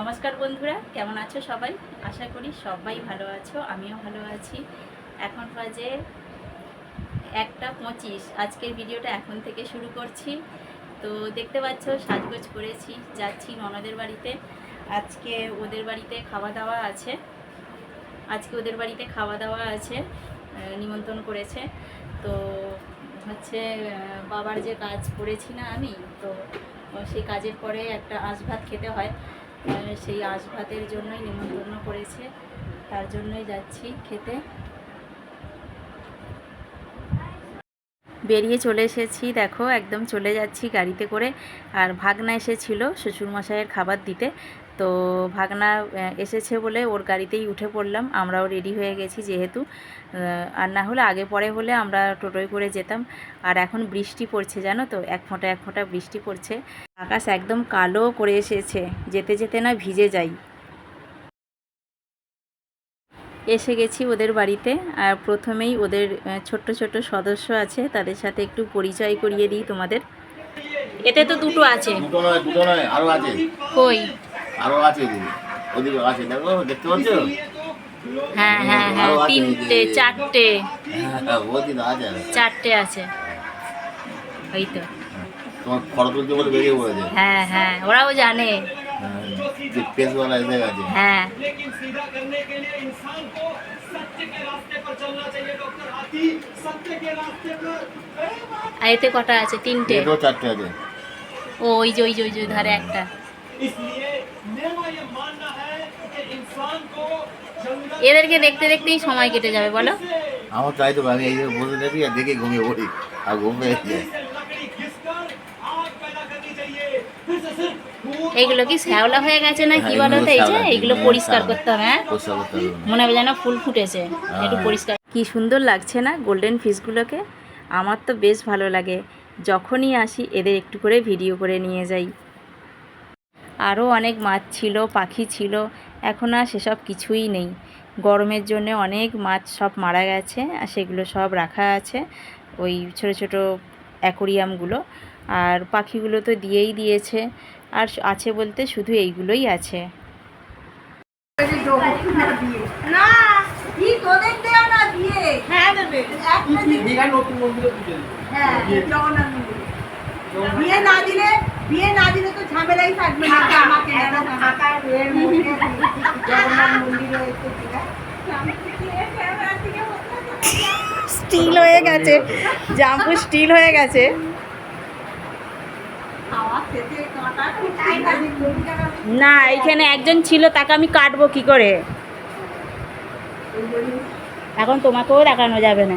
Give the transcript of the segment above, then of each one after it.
নমস্কার বন্ধুরা, কেমন আছো সবাই? আশা করি সবাই ভালো আছো, আমিও ভালো আছি। এখন বাজে একটা পঁচিশ। আজকের ভিডিওটা এখন থেকে শুরু করছি। তো দেখতে পাচ্ছ, সাজগোজ করেছি, যাচ্ছি ননদের বাড়িতে। আজকে ওদের বাড়িতে খাওয়া দাওয়া আছে। আজকে ওদের বাড়িতে খাওয়া দাওয়া আছে নিমন্ত্রণ করেছে। তো হচ্ছে বাবার যে কাজ করেছি না আমি, তো সেই কাজের পরে একটা আঁশ ভাত খেতে হয়। সেই আঁশ ভাতের জন্যই নিমন্ত্রণ করেছে। তার জন্যই যাচ্ছি খেতে। বেরিয়ে চলে এসেছি, দেখো, একদম চলে যাচ্ছি গাড়িতে করে। আর ভাগনা এসেছিল শ্বশুরমশাইয়ের খাবার দিতে। তো ভাগনা এসেছে বলে ওর গাড়িতেই উঠে পড়লাম। আমরাও রেডি হয়ে গেছি যেহেতু। আর না হলে আগে পরে হলে আমরা টোটোয় করে যেতাম। আর এখন বৃষ্টি পড়ছে জানো তো? এক ফোঁটা এক ফোঁটা বৃষ্টি পড়ছে। আকাশ একদম কালো করে এসেছে। যেতে যেতে না ভিজে যাই। এসে গেছি ওদের বাড়িতে। আর প্রথমেই ওদের ছোট্ট ছোট্ট সদস্য আছে। তাদের সাথে একটু পরিচয় করিয়ে দিই তোমাদের। এতে তো দুটো আছে। কই? আরও আছে এদিকে। ওদিকে আছে দেখো দেখতে পাচ্ছ? হ্যাঁ হ্যাঁ হ্যাঁ তিনটে চারটে। হ্যাঁ, ওদিকে আছে চারটে আছে। ওই তো। তোমার ফটো তুলতে বলে বেরিয়ে পড়েছে। হ্যাঁ হ্যাঁ ওরাও জানে। হ্যাঁ, হ্যাঁ। আর এতে কটা আছে? তিনটে। ও ওই যে ওই যে ওই যে ধারে একটা। इसलिए मेरा ये मानना है कि इंसान को जंगल এদেরকে দেখতে দেখতেই সময় কেটে যাবে বলো আমার তাই তো আমি এই যে বসে থাকি আর দেখে ঘুমিয়ে পড়ি আর ঘুম পেয়ে যায় से लकड़ी घिसकर आग पैदा करनी चाहिए फिर से सिर्फ खून এইগুলো কি শ্যাওলা হয়ে গেছে না কি হ্যাঁ, বলো তো এই যে শ্যাওলা, এইগুলো হ্যাঁ, পরিষ্কার শ্যাওলা। করতে হবে হ্যাঁ পরিষ্কার করতে হবে না। মনে হবে যেন ফুল ফুটেছে একটু হ্যাঁ। পরিষ্কার কি সুন্দর লাগছে না গোল্ডেন ফিশগুলোকে আমার তো বেশ ভালো লাগে যখনই আসি এদের একটু করে ভিডিও করে নিয়ে যাই আরও অনেক মাছ ছিল পাখি ছিল এখন আর সেসব কিছুই নেই। গরমের জন্য অনেক মাছ সব মারা গেছে আর সেগুলো সব রাখা আছে ওই ছোট ছোট অ্যাকোরিয়ামগুলো। আর পাখিগুলো তো দিয়েই দিয়েছে আর আছে বলতে শুধু এইগুলোই আছে। না কি তোদের দেয়া না দিয়ে? হ্যাঁ বিয়ে না দিলে বিয়ে না দিলে তো ঝামেলাই থাকবে না। আমাকে মধ্যে জগন্নাথ মন্দিরে স্টিল হয়ে গেছে। জাম্পু স্টিল হয়ে গেছে। না এখানে একজন ছিল তাকে আমি কাটবো কি করে? এখন তোমাকেও দেখানো যাবে না।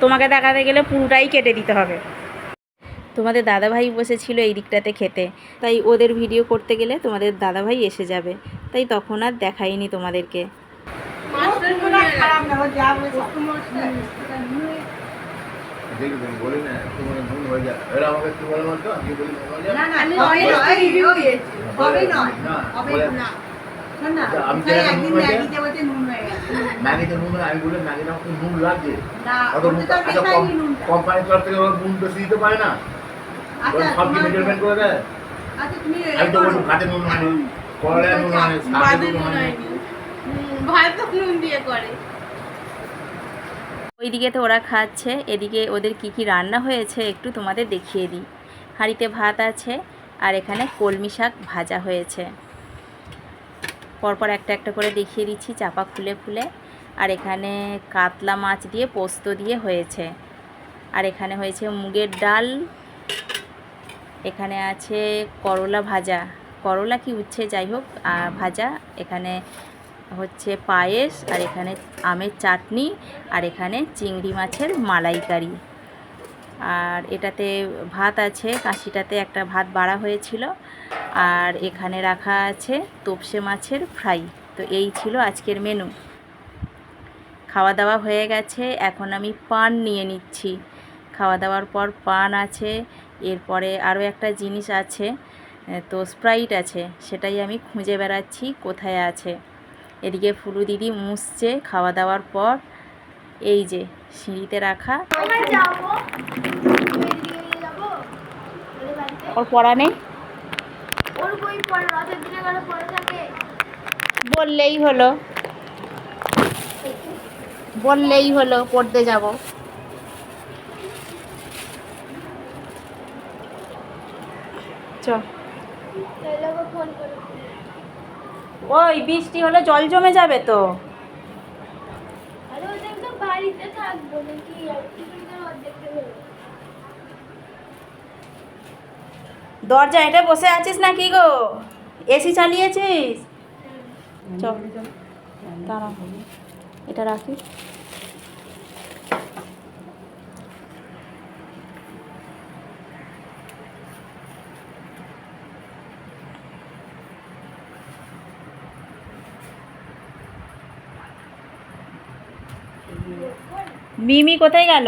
তোমাকে দেখাতে গেলে পুরোটাই কেটে দিতে হবে। তোমাদের দাদাভাই বসেছিল এই দিকটাতে খেতে। তাই ওদের ভিডিও করতে গেলে তোমাদের দাদাভাই এসে যাবে। তাই তখন আর দেখাইনি তোমাদেরকে। ম্যাগিতে নুন আমি বলি ম্যাগিটা নুন লাগছে কোম্পানির তরফ থেকে নুন বেশি দিতে পারে না। সব কি মেজারমেন্ট করে দেয় আচ্ছা তুমি আমি তো নুন নুন নুন নুন দিয়ে করে। ওইদিকে তো ওরা খাচ্ছে এদিকে ওদের কি কি রান্না হয়েছে একটু তোমাদের দেখিয়ে দিই। হাঁড়িতে ভাত আছে আর এখানে কলমি শাক ভাজা হয়েছে। পরপর একটা একটা করে দেখিয়ে দিচ্ছি চাপা খুলে খুলে আর এখানে কাতলা মাছ দিয়ে পোস্ত দিয়ে হয়েছে। আর এখানে হয়েছে মুগের ডাল এখানে আছে করলা ভাজা। করলা কি উচ্ছে? যাই হোক ভাজা। এখানে হচ্ছে পায়েস, আর এখানে আমের চাটনি, আর এখানে চিংড়ি মাছের মালাইকারি। আর এটাতে ভাত আছে, কাশিটাতে একটা ভাত বাড়া হয়েছিল। আর এখানে রাখা আছে তোপসে মাছের ফ্রাই। তো এই ছিল আজকের মেনু। খাওয়া দাওয়া হয়ে গেছে। এখন আমি পান নিয়ে নিচ্ছি। খাওয়া দাওয়ার পর পান আছে এরপরে আরও একটা জিনিস আছে তো স্প্রাইট আছে সেটাই আমি খুঁজে বেড়াচ্ছি কোথায় আছে? এদিকে ফুলু দিদি মুছছে খাওয়া দাওয়ার পর এই যে সিঁড়িতে রাখা। ওর পড়া নেই? বললেই হলো বললেই হলো পড়তে যাব। ওই বৃষ্টি হলে জল জমে যাবে তো। দরজা এটা বসে আছিস না কি গো? এসি চালিয়েছিস? চল। দাঁড়া। এটা রাখি মিমি কোথায় গেল?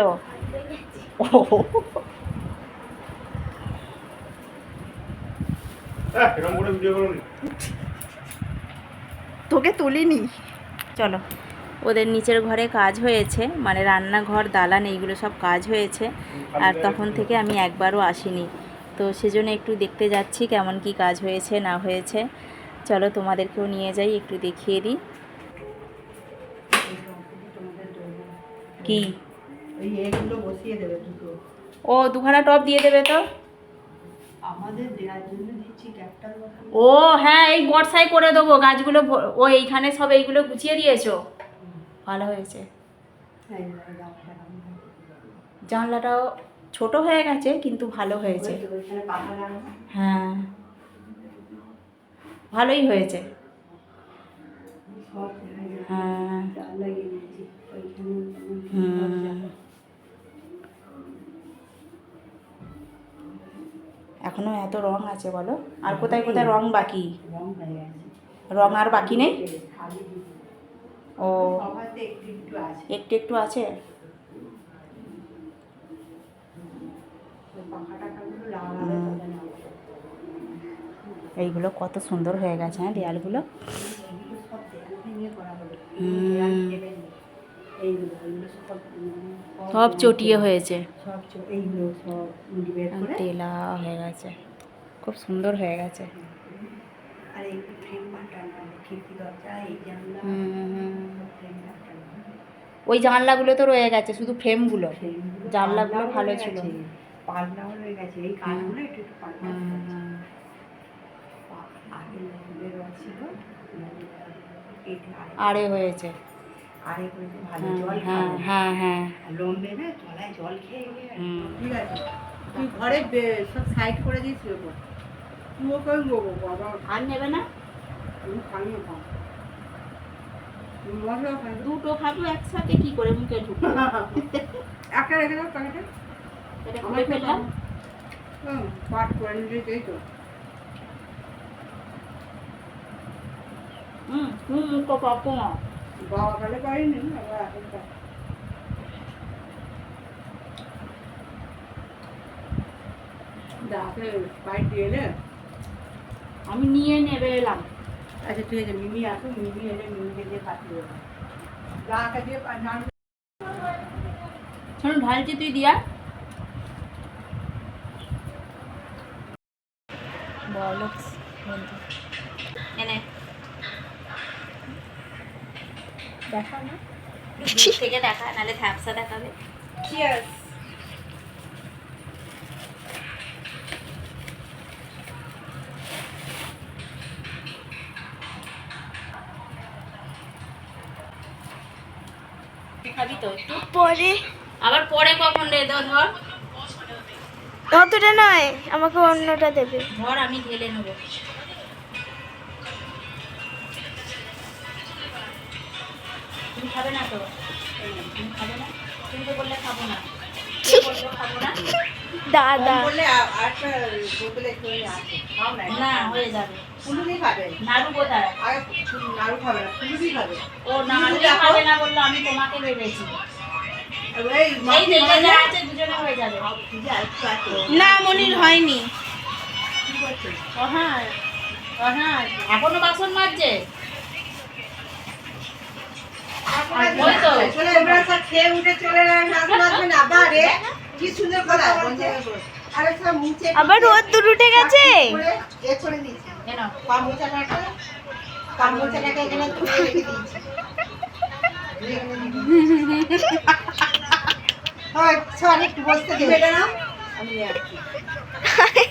হ্যাঁ করে ভিডিও তোকে তুলিনি। চলো। ওদের নিচের ঘরে কাজ হয়েছে মানে রান্নাঘর দালান এইগুলো সব কাজ হয়েছে। আর তখন থেকে আমি একবারও আসিনি। তো সেজন্য একটু দেখতে যাচ্ছি কেমন কি কাজ হয়েছে না হয়েছে। চলো তোমাদেরকেও নিয়ে যাই একটু দেখিয়ে দিই। কি? বসিয়ে দেবে দুটো। ও দুখানা টপ দিয়ে দেবে তো? আমাদের দেওয়ার জন্য দিচ্ছি ও হ্যাঁ এই বর্ষায় করে দেবো। গাছগুলো ও এইখানে সব এইগুলো গুছিয়ে দিয়েছ? ভালো হয়েছে। জানলাটাও ছোট হয়ে গেছে কিন্তু ভালো হয়েছে। হ্যাঁ। ভালোই হয়েছে। হ্যাঁ এখনও এত রং আছে বলো? আর কোথায় কোথায় রং বাকি? রং আর বাকি নেই? ও। একটু একটু আছে। এইগুলো কত সুন্দর হয়ে গেছে হ্যাঁ দেয়ালগুলো? হুম। এইগুলো এইগুলো সব সব চটিয়ে হয়েছে। সব এইগুলো সব বের করে। তেলা হয়ে গেছে। খুব সুন্দর হয়ে গেছে। আর এই ফ্রেম খিড়কি দরজা এই জানলা হুম। ফ্রেম পাল্টানো হবে। ওই জানলাগুলো তো রয়ে গেছে শুধু ফ্রেমগুলো জানলাগুলো ভালো ছিল। গেছে, পাল্টাও গেছে। এই কাঠগুলো একটু একটু পাল্টা আগে ছিল। আরে হয়েছে। আরে করেছে ভালো হ্যাঁ, জল হ্যাঁ খাবে। হ্যাঁ হ্যাঁ। আর লম্বে তলায় জল খেয়ে ঠিক আছে। তুই ঘরে সব সাইড করে দিয়েছিল তুই ওকে বাবা আর নেবে না? আমি খাই না খাও দুটো খাব একসাথে কি করে মুখে ঢুকবে? একটা রেখে দাও প্যাকেটে এটা খুলে ফেললাম। হুম পাট করে নিলে তো। হুম হুম মুখটা পাবো না বাবা কালে পারিনি আবার এখন আমি নিয়ে নেবে এলাম। আচ্ছা ঠিক আছে মিমি আসো, মিমি এলে মিমিকে দিয়ে পাঠিয়ে দেবো। দাকে ঢালছি তুই দিয়া বলো বন্ধু এনে দেখা না দূর থেকে দেখা নাহলে থ্যাপসা দেখাবে। চিয়ার্স খাবি তো একটু? পরে। আবার পরে কখন রে দো ধর। অতটা নয় আমাকে অন্যটা দেবে। ধর আমি ঢেলে নেব। তুমি খাবে না তো? দাদা। হয়ে আমি তোমাকে ভেবেছি। মানে- হয়ে। না মনির হয়নি। হ্যাঁ হ্যাঁ এখনও বাসন মাজছে? খেয়ে উঠে চলে আবার কি সুন্দর কথা। বলছে। আরে সব মুছে আবার রোদ দূর উঠে গেছে।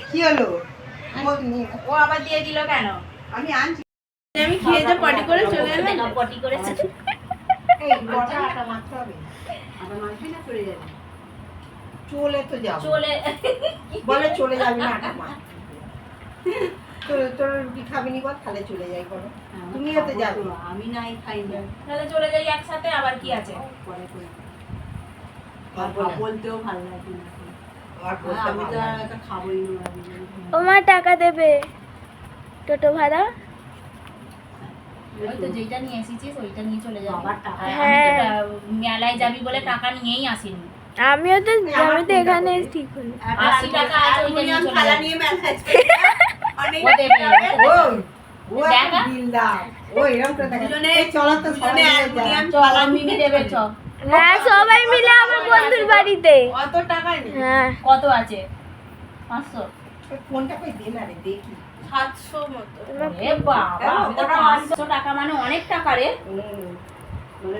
কি। হলো? ও- ও আবার দিয়ে দিল কেন? আমি আনছি আমি খেয়ে যে পটি করে চলে এলাম। পটি করেছে। এই কটা আটা মাখতে হবে। আটা মাখবি না চলে যাবি? চলে তো যাব। চলে। বলে চলে যাবি না আটা মাখ। তোর তোর রুটি খাবি নি বল তাহলে চলে যাই বলো। তুমিও তো যাবে। আমি নাই খাই না। তাহলে চলে যাই একসাথে আবার কি আছে? পরে করে। বলতেও ভালো লাগে না আমি তো আর। একটা খাবোই না। টাকা দেবে। টোটো ভাড়া? যেটা নিয়ে এসেছিস ওইটা নিয়ে চলে যাবি। টাকা। আর আমি হ্যাঁ। তো টা- মেলায় যাবি বলে টাকা নিয়েই আসিনি। আমিও তো আমি তো এখানে ঠিক হলো আশি টাকা আছে ওইটা নিয়ে চলে নিয়ে দেখা। দেখে। হ্যাঁ সবাই মিলে আমার বন্ধুর বাড়িতে। অত টাকা হ্যাঁ। কত আছে? পাঁচশো। ফোনটা কই দে না রে, দেখি। এ বাবা আমি তো পাঁচশো টাকা মানে অনেক টাকা রে। মানে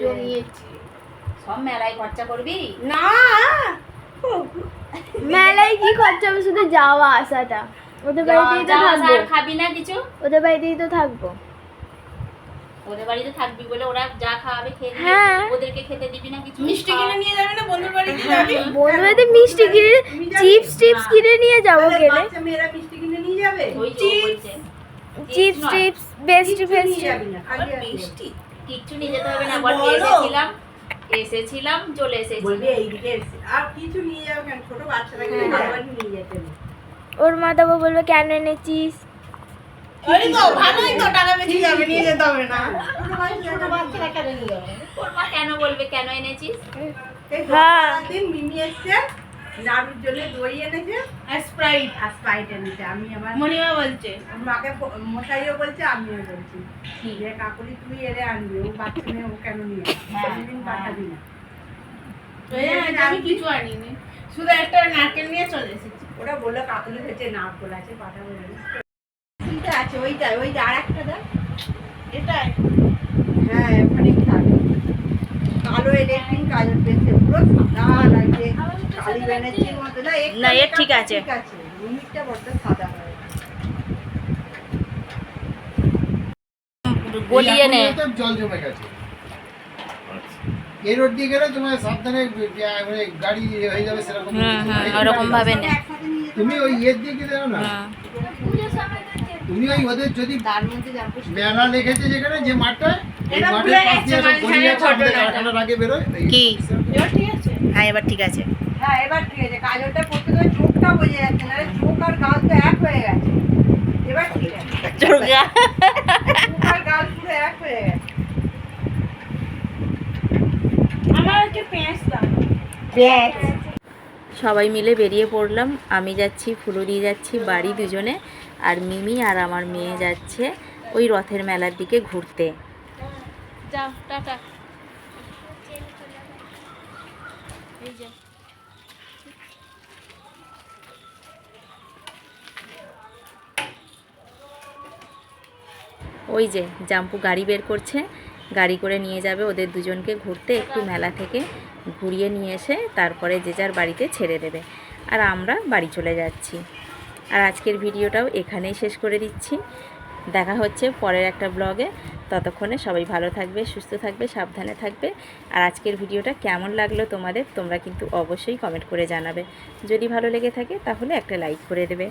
জমিয়েছি। সব মেলায় খরচা করবি? না। মেলায় কি খরচা হবে? শুধু যাওয়া আসাটা। ওদের বাড়িতেই তো থাকব। খাবি না কিছু? ওদের বাড়িতেই তো থাকব। ওদের বাড়িতে থাকবি বলে ওরা যা খাওয়াবে খেয়ে হ্যাঁ। ওদেরকে খেতে দিবি না কিছু? মিষ্টি কিনে নিয়ে যাবে না? বন্ধুর বাড়িতে যাবি? বন্ধুর বাড়িতে মিষ্টি কিনে চিপস টিপস কিনে নিয়ে যাব তাহলে গেলে বাচ্চা মেয়েরা মিষ্টি নিয়ে যাবে? চিপস টিপস বেস্ট খালি মিষ্টি। কিচ্ছু নিয়ে যেতে হবে না বল। এসেছিলাম এসেছিলাম চলে এসেছি বলবি এইদিকে আর কিছু নিয়ে যাবে কেন? ছোট নিয়ে যেতে ওর মা বলবে কেন এনেছিস? তো ভালোই তো টাকা বেশি যাবে নিয়ে যেতে হবে না। ছোট বাচ্চারা কেন নিয়ে যাবে? ওর মা কেন বলবে কেন এনেছিস? হ্যাঁ। দিন মিমি এসছে নাড়ুর জন্য দই এনেছে আর স্প্রাইট আর স্প্রাইট এনেছে। আমি আমার মনিমা বলছে। মাকে মশাইও বলছে আমিও বলছি। যে কাকুলি তুমি এলে আনবে ও বাচ্চা মেয়ে ও কেন নিয়ে হ্যাঁ, দিন পাঠাবি না। আমি কিছু আনিনি। শুধু একটা নারকেল নিয়ে চলে এসেছি। ওরা বলল কাকুলি হচ্ছে নারকোল আছে পাঠাবো আছে ওইটাই ওই যে আর একটা দাও। এটাই। হ্যাঁ ওখানে থাকে। কালো ইলেকট্রিক কালো পেয়েছে পুরো সাদা লাগছে কালি ব্যানার্জির মতো। না না, এর ঠিক আছে। ঠিক আছে মিনিটটা বড্ড সাদা গলিয়ে নে। জল জমে গেছে। এই রোড দিয়ে গেলে তোমার সাবধানে মানে গাড়ি হয়ে যাবে সেরকম ওরকম ভাবে তুমি ওই ইয়ের দিকে যাও না। তুমি ওই ওদের যদি লেগেছে যেখানে যে দিয়ে আছে? হ্যাঁ এবার ঠিক আছে। হ্যাঁ এবার ঠিক আছে। কাজলটা পড়তে তো চোখটা বোঝা যাচ্ছে না চোখ আর গাল তো এক হয়ে গেছে। এবার ঠিক আছে। চোখ আর গাল পুরো এক হয়ে গেছে। আমার একটা পেঁয়াজ দাও। সবাই মিলে বেরিয়ে পড়লাম। আমি যাচ্ছি ফুলুরি যাচ্ছি বাড়ি দুজনে। আর মিমি আর আমার মেয়ে যাচ্ছে ওই রথের মেলার দিকে ঘুরতে। যাও টাটা। ওই যে জাম্পু গাড়ি বের করছে গাড়ি করে নিয়ে যাবে ওদের দুজনকে ঘুরতে একটু মেলা থেকে ঘুরিয়ে নিয়ে এসে তারপরে যে যার বাড়িতে ছেড়ে দেবে। আর আমরা বাড়ি চলে যাচ্ছি। আর আজকের ভিডিওটাও এখানেই শেষ করে দিচ্ছি। দেখা হচ্ছে পরের একটা ব্লগে। ততক্ষণে সবাই ভালো থাকবে, সুস্থ থাকবে, সাবধানে থাকবে। আর আজকের ভিডিওটা কেমন লাগল তোমাদের, তোমরা কিন্তু অবশ্যই কমেন্ট করে জানাবে। যদি ভালো লেগে থাকে তাহলে একটা লাইক করে দেবে।